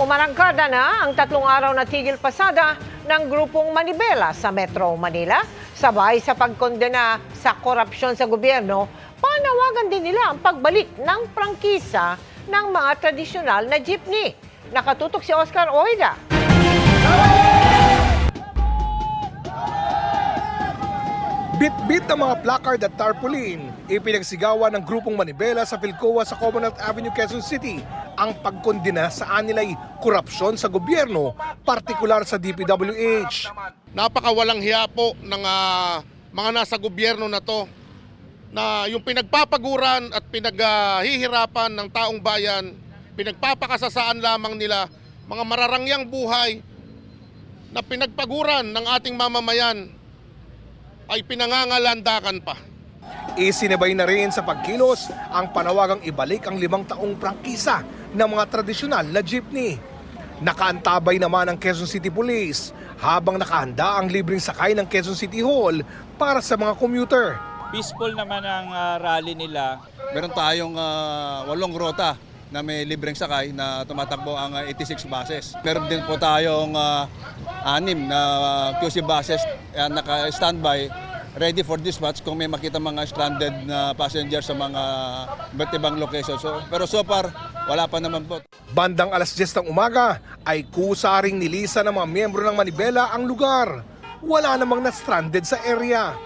Umarangkada na ang tatlong araw na tigil pasada ng grupong Manibela sa Metro Manila. Sabay sa pagkondena sa korupsyon sa gobyerno, panawagan din nila ang pagbalik ng prangkisa ng mga tradisyonal na jeepney. Nakatutok si Oscar Oida. Bit-bit ng mga placard at tarpaulin, ipinagsigawa ng grupong Manibela sa Philcoa sa Commonwealth Avenue, Quezon City ang pagkondena sa anilay korupsyon sa gobyerno, partikular sa DPWH. napakawalang hiya po ng ah, mga nasa gobyerno na to na yung pinagpapaguran at pinaghihirapan ng taong bayan, pinagpapakasasaan lamang nila mga mararangyang buhay na pinagpaguran ng ating mamamayan ay pinangangalandakan pa. Isinabay na rin sa pagkilos ang panawagang ibalik ang limang taong prangkisa ng mga tradisyonal na jeepney. Nakaantabay naman ang Quezon City Police habang nakahanda ang libreng sakay ng Quezon City Hall para sa mga commuter. peaceful naman ang ah, rally nila. Meron tayong ah, walong rota na may libreng sakay na tumatakbo ang ah, 86 buses. Meron din po tayong ah, anim na ah, QC buses uh, naka-standby ready for dispatch kung may makita mga stranded na passengers sa mga iba't ibang locations. So, pero so far, wala pa naman po. Bandang alas 10 ng umaga ay kusaring nilisa ng mga miyembro ng Manibela ang lugar. Wala namang na-stranded sa area.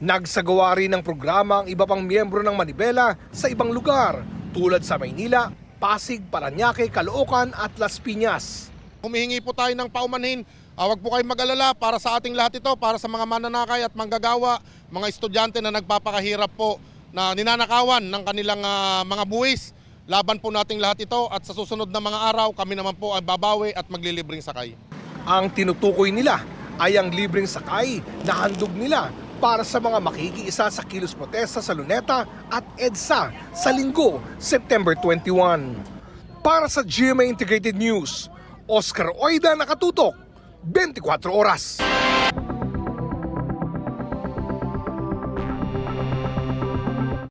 Nagsagawa rin ng programa ang iba pang miyembro ng Manibela sa ibang lugar tulad sa Maynila, Pasig, Paranaque, Caloocan at Las Piñas. Humihingi po tayo ng paumanhin. Huwag po kayong mag-alala para sa ating lahat ito, para sa mga mananakay at manggagawa, mga estudyante na nagpapakahirap po na ninanakawan ng kanilang ah, mga buwis. Laban po nating lahat ito at sa susunod na mga araw kami naman po ay babawi at maglilibreng sakay. Ang tinutukoy nila ay ang libreng sakay na handog nila para sa mga makikiisa sa kilos protesta sa Luneta at EDSA sa linggo, September 21. Para sa GMA Integrated News, Oscar Oida nakatutok, 24 horas.